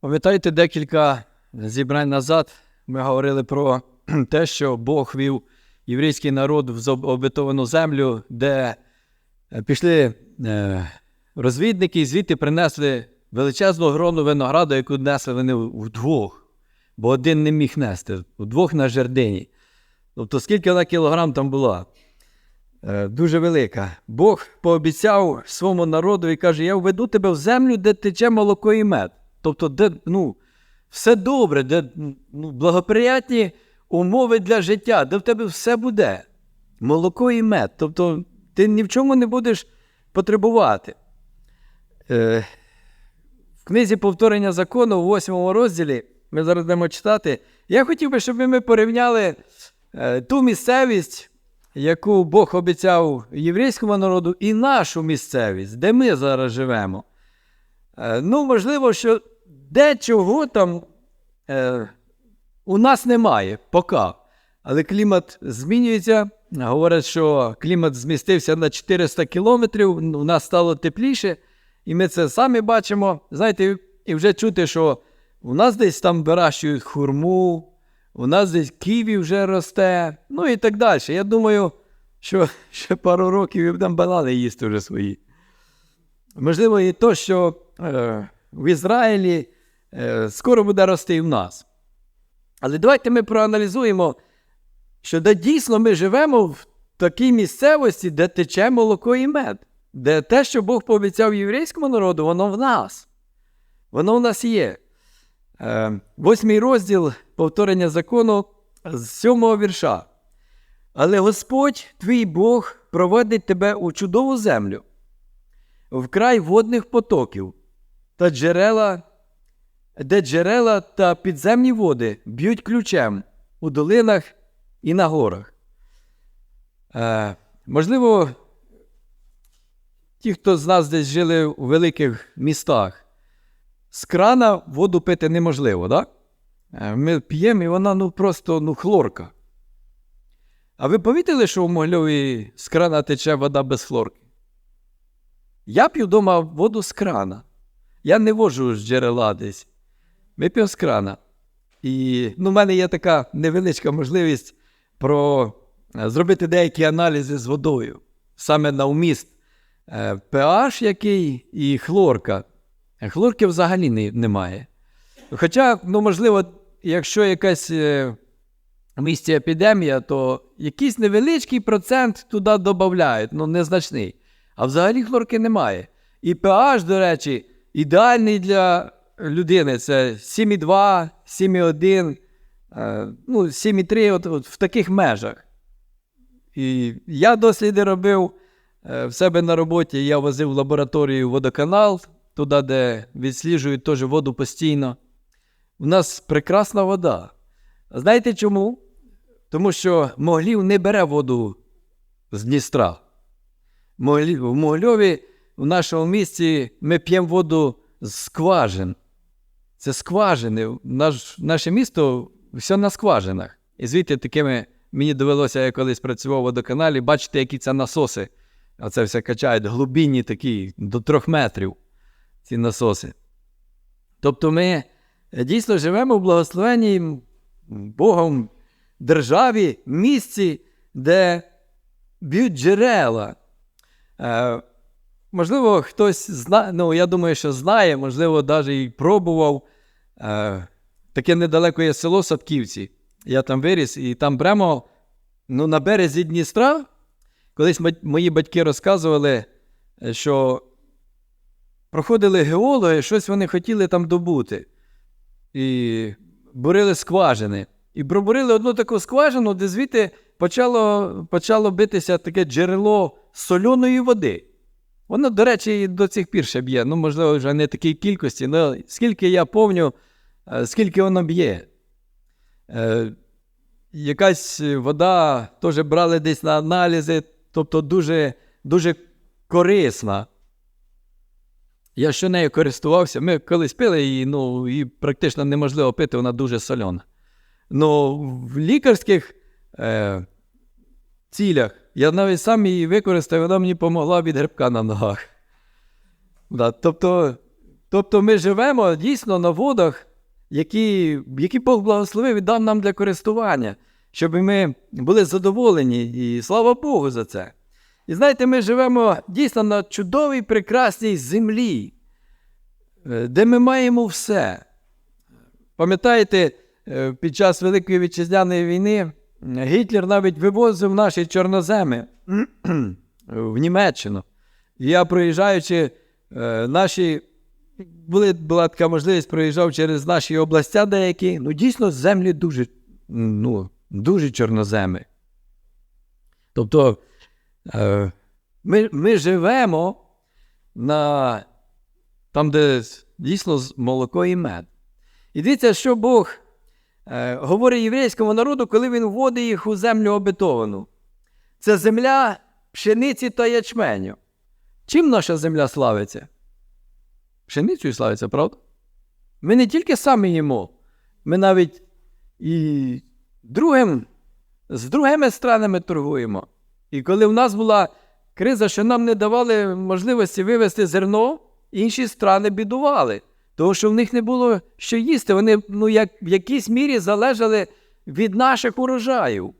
Пам'ятаєте, декілька зібрань назад ми говорили про те, що Бог вів єврейський народ в обетовану землю, де е, пішли е, розвідники і звідти принесли величезну грону винограду, яку несли вони вдвох, бо один не міг нести, вдвох на жердині. Тобто, скільки вона кілограм там була? Е, Дуже велика. Бог пообіцяв своєму народу і каже: Я введу тебе в землю, де тече молоко і мед. Тобто, де ну, все добре, де ну, благоприятні умови для життя, де в тебе все буде. Молоко і мед. Тобто ти ні в чому не будеш потребувати. Е, в книзі повторення закону, у восьмому розділі, ми зараз будемо читати. Я хотів би, щоб ми порівняли е, ту місцевість, яку Бог обіцяв єврейському народу, і нашу місцевість, де ми зараз живемо. Е, ну, можливо, що дечого там е, у нас немає поки. Але клімат змінюється. Говорять, що клімат змістився на 400 кілометрів, у нас стало тепліше, і ми це самі бачимо. Знаєте, і вже чути, що у нас десь там вирощують хурму, у нас десь ківі вже росте, ну і так далі. Я думаю, що ще пару років і будемо банани їсти вже свої. Можливо, і то, що е, в Ізраїлі скоро буде рости і в нас. Але давайте ми проаналізуємо, що де дійсно ми живемо в такій місцевості, де тече молоко і мед, де те, що Бог пообіцяв єврейському народу, воно в нас. Воно в нас є. Е, восьмий розділ повторення закону з сьомого вірша. Але Господь, твій Бог, проводить тебе у чудову землю, в край водних потоків та джерела, де джерела та підземні води б'ють ключем у долинах і на горах. Е, можливо, ті, хто з нас десь жили у великих містах, з крана воду пити неможливо, так? Е, Ми п'ємо, і вона ну, просто ну, хлорка. А ви помітили, що у Могльові з крана тече вода без хлорки? Я п'ю вдома воду з крана. Я не вожу з джерела десь. П'ємо з крана. І ну, в мене є така невеличка можливість про, е, зробити деякі аналізи з водою, саме на вміст е, pH який і хлорка. Е, Хлорки взагалі не, немає. Хоча, ну, можливо, якщо якась е, в місті епідемія, то якийсь невеличкий процент туди додають, ну незначний. А взагалі хлорки немає. І pH, до речі, ідеальний для людини це 7,2, 7,1, е, ну, 7,3 от, от в таких межах. І я досліди робив е, в себе на роботі. Я возив в лабораторію водоканал, туди, де відсліджують теж воду постійно. У нас прекрасна вода. Знаєте чому? Тому що Моглів не бере воду з Дністра. В Могльові, в нашому місті, ми п'ємо воду з скважин. Це скважини. Наш, наше місто все на скважинах. І звідти такими мені довелося, я колись працював у водоканалі, бачити, які це насоси. Оце все качають, глибинні такі, до трьох метрів ці насоси. Тобто ми е, дійсно живемо в благословенній Богом державі, місці, де б'ють джерела. Можливо, хтось знає, ну я думаю, що знає, можливо, навіть і пробував. Е, таке недалеко є село Садківці. Я там виріс, і там прямо ну, на березі Дністра. Колись мої батьки розказували, е, що проходили геологи, щось вони хотіли там добути. І бурили скважини. І пробурили одну таку скважину, де звідти почало, почало битися таке джерело соляної води. Воно, до речі, і до цих пір ще б'є. Ну, можливо, вже не такій кількості, але скільки я пам'ятаю, е, скільки воно б'є. Е, якась вода теж брали десь на аналізи, тобто дуже, дуже корисна. Я що нею користувався, ми колись пили її, ну, і практично неможливо пити, вона дуже сольона. Ну, в лікарських е, цілях я навіть сам її використав, вона мені допомогла від грибка на ногах. Да, тобто Тобто ми живемо дійсно на водах, які, які Бог благословив і дав нам для користування, щоб ми були задоволені, і слава Богу за це. І знаєте, ми живемо дійсно на чудовій, прекрасній землі, е, де ми маємо все. Пам'ятаєте, е, під час Великої Вітчизняної війни Гітлер навіть вивозив наші чорноземи в Німеччину. Я, проїжджаючи е, наші, були, була така можливість, проїжджав через наші областя деякі. Ну, дійсно, землі дуже, ну, дуже чорноземи. Тобто, е, ми, ми живемо на там, де дійсно молоко і мед. І дивіться, що Бог говорить єврейському народу, коли він вводить їх у землю обетовану. Це земля пшениці та ячменю. Чим наша земля славиться? Пшеницею славиться, правда? Ми не тільки самі їмо, ми навіть і другим, з другими странами торгуємо. І коли в нас була криза, що нам не давали можливості вивезти зерно, інші страни бідували, тому що в них не було що їсти. Вони ну, як, в якійсь мірі залежали від наших урожаїв.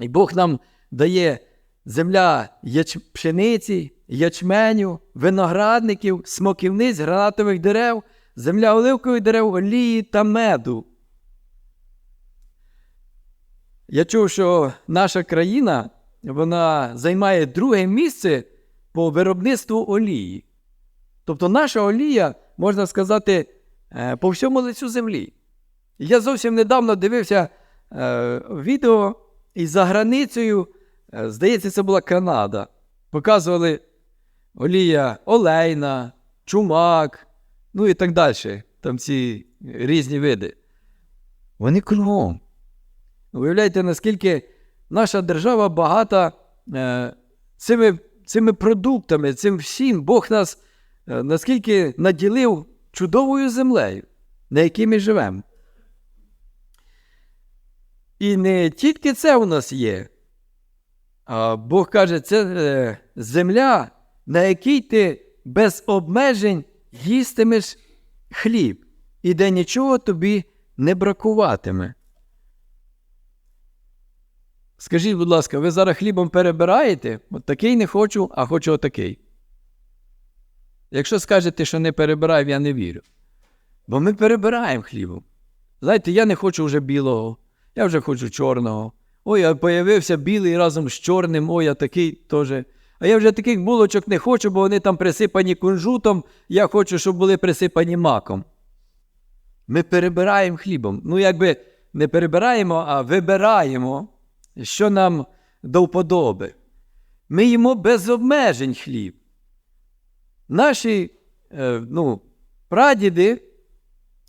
І Бог нам дає земля яч... пшениці, ячменю, виноградників, смоківниць, гранатових дерев, земля оливкових дерев, олії та меду. Я чув, що наша країна вона займає друге місце по виробництву олії. Тобто наша олія, можна сказати, е, по всьому лицю землі. Я зовсім недавно дивився е, відео і за границею, е, здається, це була Канада. Показували олія олейна, чумак, ну і так далі. Там ці різні види. Вони кругом. Уявляєте, наскільки наша держава багата е, цими, цими продуктами, цим всім Бог нас наскільки наділив чудовою землею, на якій ми живемо. І не тільки це у нас є, а Бог каже, це е, земля, на якій ти без обмежень їстимеш хліб, і де нічого тобі не бракуватиме. Скажіть, будь ласка, ви зараз хлібом перебираєте? От такий не хочу, а хочу отакий. Якщо скажете, що не перебираю, я не вірю. Бо ми перебираємо хлібом. Знаєте, я не хочу вже білого, я вже хочу чорного. Ой, а появився білий разом з чорним, ой, а такий теж. А я вже таких булочок не хочу, бо вони там присипані кунжутом, я хочу, щоб були присипані маком. Ми перебираємо хлібом. Ну, якби не перебираємо, а вибираємо, що нам до вподоби. Ми їмо без обмежень хліб. Наші е, ну, прадіди,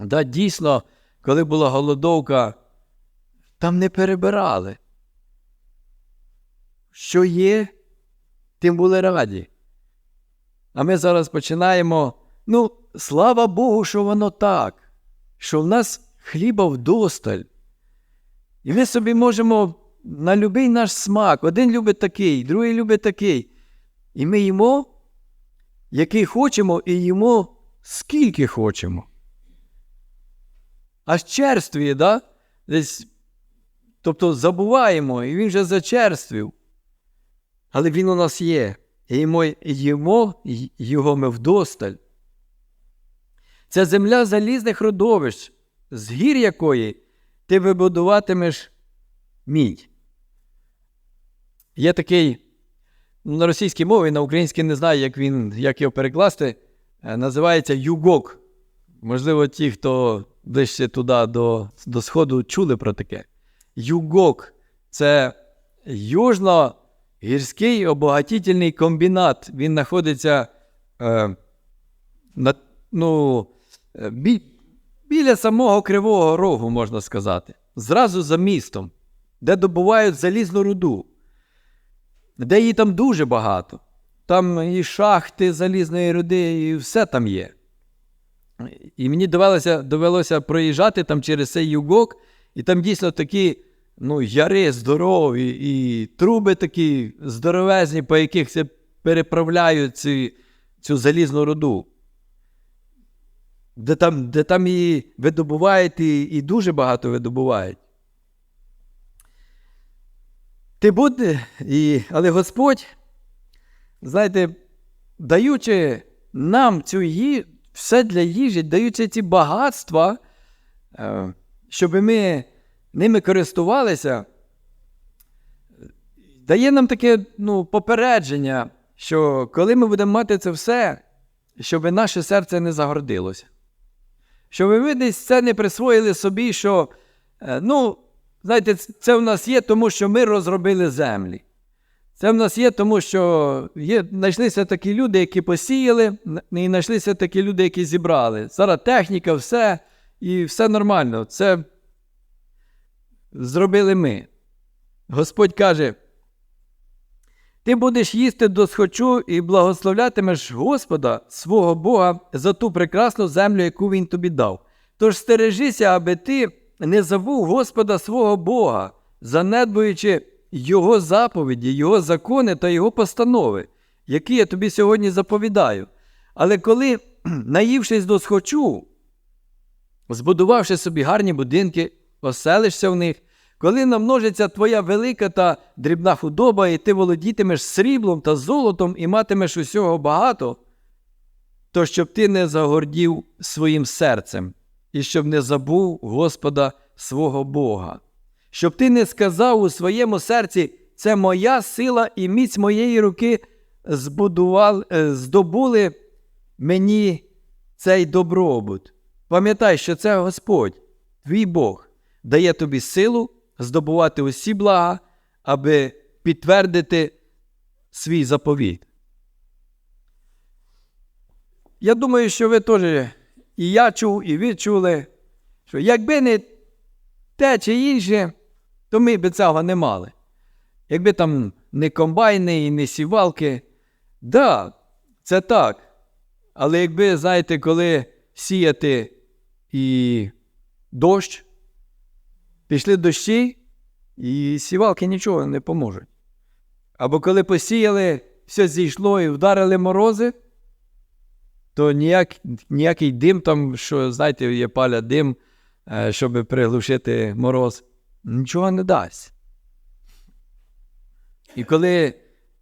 да, дійсно, коли була голодовка, там не перебирали. Що є, тим були раді. А ми зараз починаємо. Ну, слава Богу, що воно так, що в нас хліба вдосталь. І ми собі можемо на любий наш смак. Один любить такий, другий любить такий. І ми їмо, який хочемо, і їмо скільки хочемо. Аж черствіє, да? Десь, тобто забуваємо, і він вже зачерствів. Але він у нас є. І їмо, їмо його ми вдосталь. Це земля залізних родовищ, з гір якої ти вибудуватимеш мідь. Є такий на російській мові, на українській не знаю, як він, як його перекласти, е, називається югок. Можливо, ті, хто ближче туди до, до Сходу, чули про таке. Югок це южно-гірський обогатительний комбінат. Він знаходиться е, на, ну, е, бі, біля самого Кривого Рогу, можна сказати. Зразу за містом, де добувають залізну руду, де її там дуже багато. Там і шахти залізної руди, і все там є. І мені довелося довелося проїжджати там через цей югок, і там дійсно такі ну, яри здорові, і труби такі здоровезні, по яких це переправляють ці, цю залізну руду. де там, де там і видобувають, і, і дуже багато видобувають. Ти буде, і, але Господь, знаєте, даючи нам цю ї, все для їжі, даючи ці багатства, е, щоб ми ними користувалися, дає нам таке ну, попередження, що коли ми будемо мати це все, щоб наше серце не загордилося. Щоб ми десь це не присвоїли собі, що, е, ну, знаєте, це в нас є, тому що ми розробили землі. Це в нас є, тому що є, знайшлися такі люди, які посіяли, і знайшлися такі люди, які зібрали. Зараз техніка, все, і все нормально. Це зробили ми. Господь каже: ти будеш їсти досхочу і благословлятимеш Господа, свого Бога, за ту прекрасну землю, яку Він тобі дав. Тож стережися, аби ти не забув Господа свого Бога, занедбуючи Його заповіді, Його закони та Його постанови, які я тобі сьогодні заповідаю. Але коли, наївшись досхочу, збудувавши собі гарні будинки, оселишся в них, коли намножиться твоя велика та дрібна худоба, і ти володітимеш сріблом та золотом і матимеш усього багато, то щоб ти не загордів своїм серцем, і щоб не забув Господа свого Бога, щоб ти не сказав у своєму серці, це моя сила і міць моєї руки збудували, е, здобули мені цей добробут. Пам'ятай, що це Господь, твій Бог, дає тобі силу здобувати усі блага, аби підтвердити свій заповіт. Я думаю, що ви теж і я чув, і ви чули, що якби не те чи інше, то ми б цього не мали. Якби там не комбайни і не сівалки, да, це так. Але якби, знаєте, коли сіяти і дощ, пішли дощі, і сівалки нічого не поможуть. Або коли посіяли, все зійшло і вдарили морози, то ніяк, ніякий дим там, що, знаєте, є паля дим, е, щоб приглушити мороз, нічого не дасть. І коли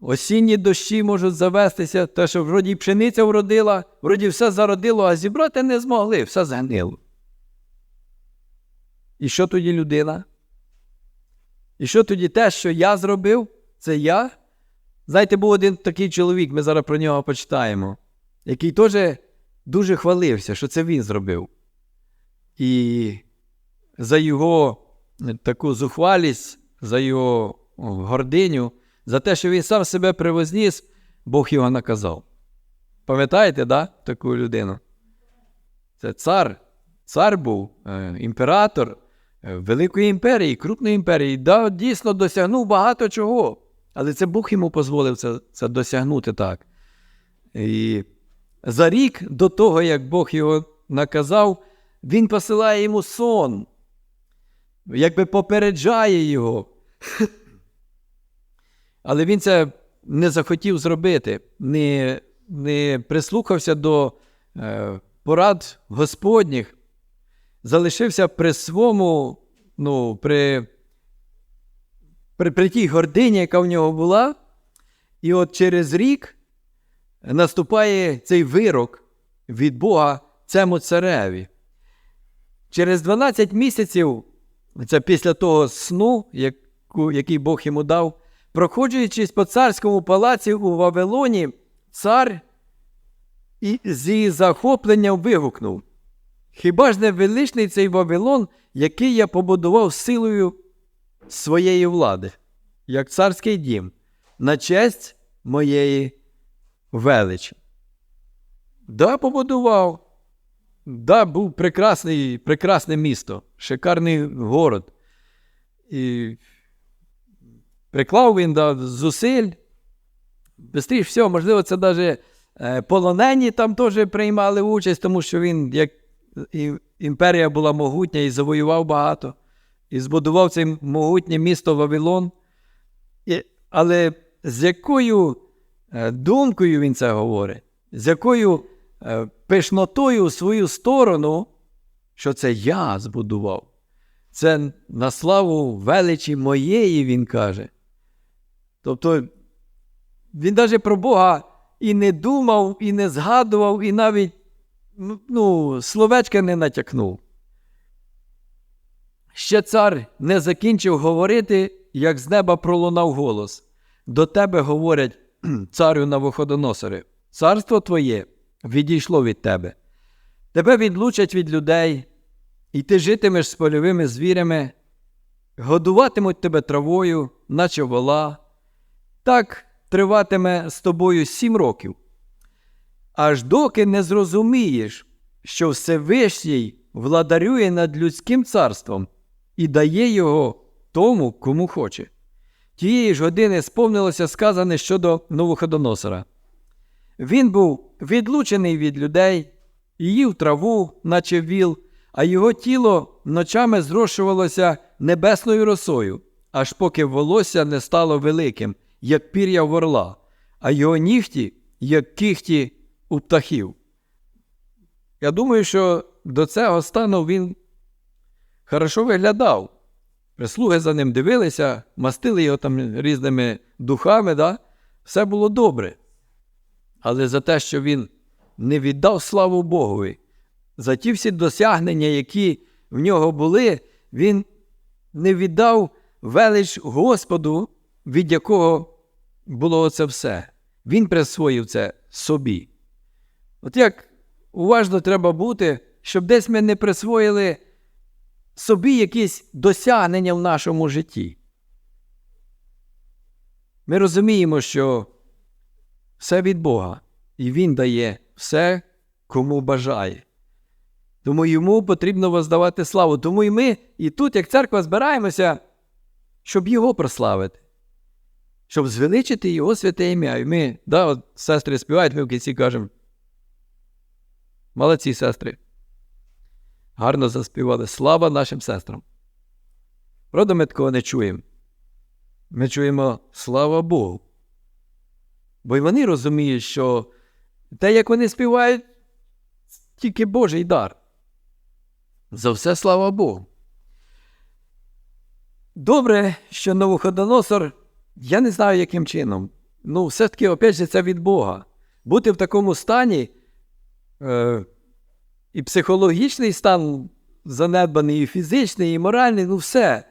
осінні дощі можуть завестися, те, що вроді пшениця вродила, вроді все зародило, а зібрати не змогли, все згнило. І що тоді людина? І що тоді те, що я зробив, це я? Знаєте, був один такий чоловік, ми зараз про нього почитаємо, який теж дуже хвалився, що це він зробив. І за його таку зухвалість, за його гординю, за те, що він сам себе привозніс, Бог його наказав. Пам'ятаєте, да, таку людину? Це цар, цар був, е, імператор е, Великої імперії, крупної імперії, да, дійсно досягнув багато чого. Але це Бог йому дозволив це, це досягнути так. І за рік до того, як Бог його наказав, він посилає йому сон, якби попереджає його. Але він це не захотів зробити, не не прислухався до е, порад Господніх, залишився при своєму, ну, при, при, при тій гордині, яка в нього була. І от через рік наступає цей вирок від Бога цьому цареві. Через 12 місяців, це після того сну, який Бог йому дав, проходжуючись по царському палаці у Вавилоні, цар і зі захопленням вигукнув: Хіба ж не величний цей Вавилон, який я побудував силою своєї влади, як царський дім, на честь моєї величі? Да, побудував. Да, був прекрасний, прекрасне місто, шикарний город. І приклав він да, зусиль. Бистріше всього, можливо, це навіть е, полонені там теж приймали участь, тому що він, як імперія була могутня і завоював багато, і збудував це могутнє місто Вавилон. І, але з якою думкою він це говорить? З якою е, пишнотою у свою сторону, що це я збудував. Це на славу величі моєї, він каже. Тобто він навіть про Бога і не думав, і не згадував, і навіть ну, ну, словечка не натякнув. Ще цар не закінчив говорити, як з неба пролунав голос. До тебе говорять, царю Навуходоносоре, царство твоє відійшло від тебе. Тебе відлучать від людей, і ти житимеш з польовими звірями, годуватимуть тебе травою, наче вола. Так триватиме з тобою сім років. Аж доки не зрозумієш, що Всевишній владарює над людським царством і дає його тому, кому хоче. Тієї ж години сповнилося сказане щодо Новоходоносора. Він був відлучений від людей, їв траву, наче віл, а його тіло ночами зрошувалося небесною росою, аж поки волосся не стало великим, як пір'я в орла, а його нігті, як кіхті у птахів. Я думаю, що до цього стану він хорошо виглядав. Прислуги за ним дивилися, мастили його там різними духами, да? все було добре. Але за те, що він не віддав славу Богові, за ті всі досягнення, які в нього були, він не віддав велич Господу, від якого було це все. Він присвоїв це собі. От як уважно треба бути, щоб десь ми не присвоїли собі якісь досягнення в нашому житті. Ми розуміємо, що все від Бога, і Він дає все, кому бажає. Тому йому потрібно воздавати славу. Тому і ми і тут, як церква, збираємося, щоб Його прославити, щоб звеличити Його святе ім'я. І ми, да, от сестри співають, ми в кінці кажемо. Молодці сестри. Гарно заспівали. Слава нашим сестрам. Правда, ми такого не чуємо. Ми чуємо слава Богу. Бо й вони розуміють, що те, як вони співають, тільки Божий дар. За все слава Богу. Добре, що Новоходоносор, я не знаю, яким чином. Ну, все-таки, опять же, це від Бога. Бути в такому стані. Е, і психологічний стан занедбаний, і фізичний, і моральний, ну все.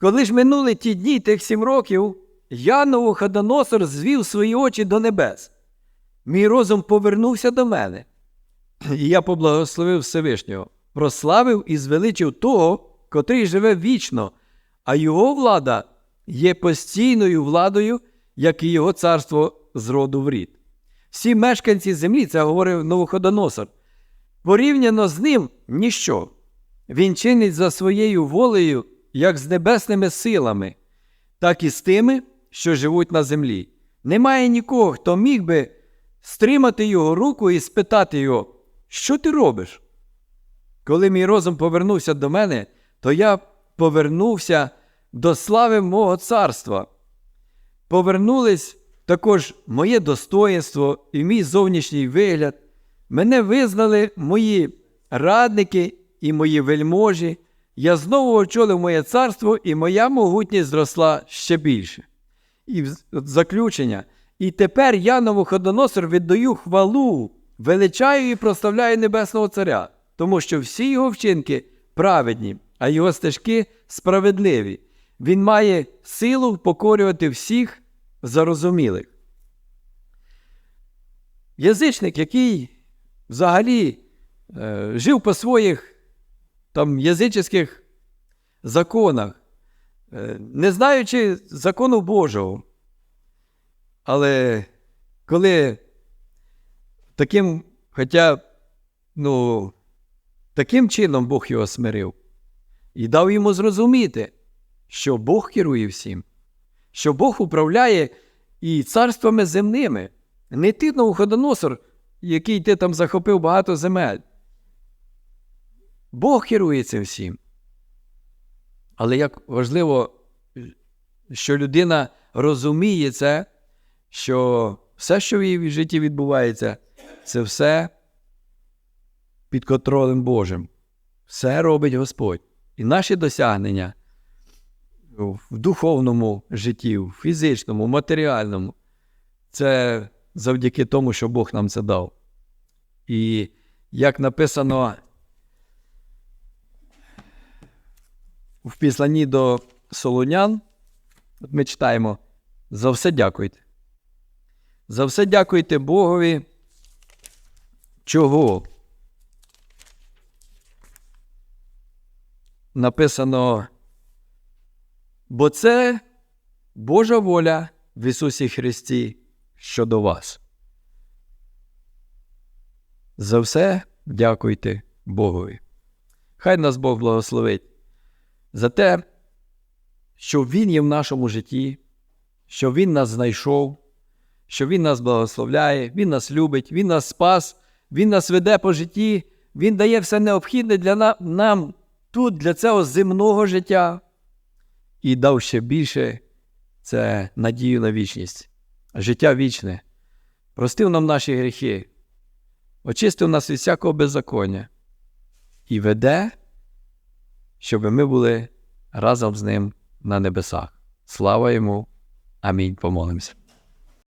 Коли ж минули ті дні тих сім років, я Новоходоносор звів свої очі до небес. Мій розум повернувся до мене. І я поблагословив Всевишнього, прославив і звеличив того, котрий живе вічно, а його влада є постійною владою, як і його царство з роду в рід. Всі мешканці землі, це говорив Новоходоносор, порівняно з ним ніщо. Він чинить за своєю волею, як з небесними силами, так і з тими, що живуть на землі. Немає нікого, хто міг би стримати його руку і спитати його, що ти робиш? Коли мій розум повернувся до мене, то я повернувся до слави мого царства. Повернулись також моє достоїнство і мій зовнішній вигляд. Мене визнали мої радники і мої вельможі. Я знову очолив моє царство, і моя могутність зросла ще більше. І заключення. І тепер я, Новоходоносор, віддаю хвалу, величаю і прославляю Небесного Царя, тому що всі його вчинки праведні, а його стежки справедливі. Він має силу покорювати всіх зарозумілих. Язичник, який взагалі е, жив по своїх там язичних законах, е, не знаючи закону Божого. Але коли таким, хоча, ну, таким чином Бог його смирив і дав йому зрозуміти, що Бог керує всім, що Бог управляє і царствами земними, не ти Новоходоносор, який ти там захопив багато земель. Бог керує цим всім. Але як важливо, що людина розуміє це, що все, що в її житті відбувається, Це все під контролем Божим. Все робить Господь. І наші досягнення в духовному житті, в фізичному, матеріальному це завдяки тому, що Бог нам це дав. І як написано в післанні до Солонян, ми читаємо: за все дякуйте. За все дякуйте Богові. Чого? Написано, бо це Божа воля в Ісусі Христі щодо вас. За все дякуйте Богові. Хай нас Бог благословить за те, що Він є в нашому житті, що Він нас знайшов, що Він нас благословляє, Він нас любить, Він нас спас, Він нас веде по житті, Він дає все необхідне для на- нам тут, для цього земного життя, і дав ще більше це надію на вічність, життя вічне, простив нам наші гріхи, очистив нас від всякого беззаконня і веде, щоб ми були разом з ним на небесах. Слава йому! Амінь. Помолимося.